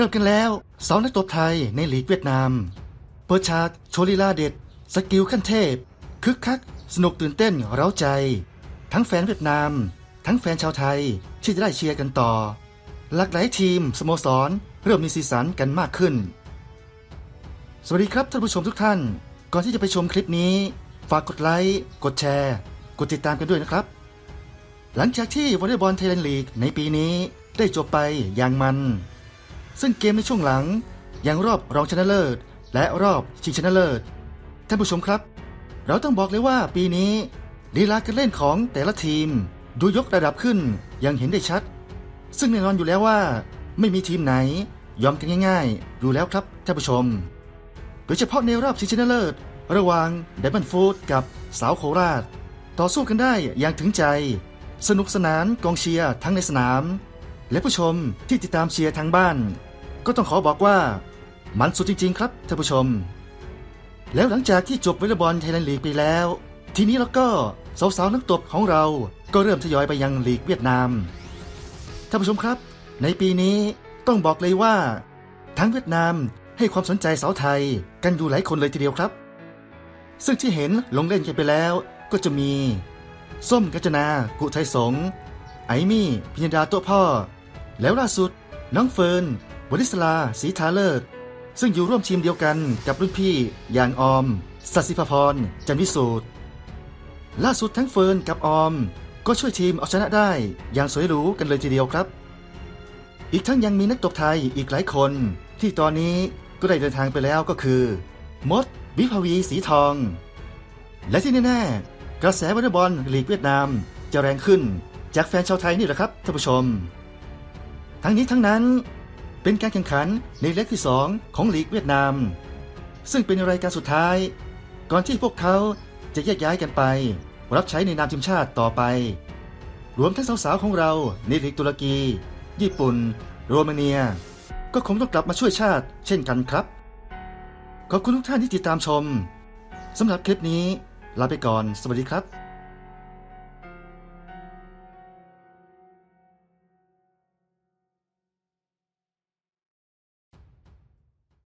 เริ่มกันแล้วสองนักตบไทยในลีกเวียดนาม เปิดฉากโชว์ลีลาเด็ด สกิลขั้นเทพ คึกคัก สนุกตื่นเต้นเร้าใจ ทั้งแฟนเวียดนาม ทั้งแฟนชาวไทยที่จะได้เชียร์กันต่อ หลากหลายทีมสโมสร เริ่มมีสีสันกันมากขึ้น สวัสดีครับท่านผู้ชมทุกท่าน ก่อนที่จะไปชมคลิปนี้ ฝากกดไลค์กดแชร์ กดติดตามกันด้วยนะครับ หลังจากที่วอลเลย์บอลไทยแลนด์ลีกในปีนี้ได้จบไปอย่างมัน ซึ่งเกมในช่วงหลังอย่างรอบรองชนะเลิศ และรอบชิงชนะเลิศ ท่านผู้ชมครับ เราต้องบอกเลยว่าปีนี้ลีลาการเล่นของแต่ละทีม ดูยกระดับขึ้นอย่างเห็นได้ชัด ซึ่งแน่นอนอยู่แล้วว่า ไม่มีทีมไหนยอมกันง่าย ๆ อยู่แล้วครับท่านผู้ชม โดยเฉพาะในรอบชิงชนะเลิศ ระหว่างไดมอนฟูดกับสาวโคราช ต่อสู้กันได้อย่างถึงใจ สนุกสนานกองเชียร์ทั้งในสนาม และผู้ชมที่ติดตามเชียร์ทางบ้าน ก็ต้องขอบอกว่า มันสุดจริง ๆ ครับท่านผู้ชม แล้วหลังจากที่จบวอลเลย์บอลไทยแลนด์ลีกไปแล้ว ทีนี้แล้วก็สาวๆนักตบของเราก็เริ่มทยอยไปยังลีกเวียดนามท่านผู้ชมครับ ในปีนี้ต้องบอกเลยว่า ทั้งเวียดนามให้ความสนใจสาวไทยกันอยู่หลายคนเลยทีเดียวครับ ซึ่งที่เห็นลงเล่นกันไปแล้วก็จะมี ส้มกัจนากุไทยสงไอมี่พิญญาตัวพ่อ แล้วล่าสุด น้องเฟิร์นวลิศลาศรีทาเลิศซึ่งอยู่ร่วมทีมเดียวกันกับรุ่นพี่อย่างออมสัสิภพรจันวิสูตรล่าสุดทั้งเฟิร์นกับออม ก็ช่วยทีมเอาชนะได้อย่างสวยหรูกันเลยทีเดียวครับ อีกทั้งยังมีนักตบไทยอีกหลายคน ที่ตอนนี้ก็ได้เดินทางไปแล้วก็คือ มด วิภวีสีทอง และที่แน่ๆกระแสวอลเลย์บอลลีกเวียดนามจะแรงขึ้นจากแฟนชาวไทยนี่แหละครับท่านผู้ชม ทั้งนี้ทั้งนั้นเป็นการแข่งขันในเล็กที่ 2 ของลีกเวียดนาม ซึ่งเป็นรายการสุดท้าย ก่อนที่พวกเขาจะแยกย้ายกันไป รับใช้ในนามทีมชาติต่อไป รวมทั้งสาวๆของเราในลีกตุรกี ญี่ปุ่น โรมาเนีย ก็คงต้องกลับมาช่วยชาติ เช่นกันครับ ขอบคุณทุกท่านที่ติดตามชมสำหรับคลิปนี้ลาไปก่อน สวัสดีครับ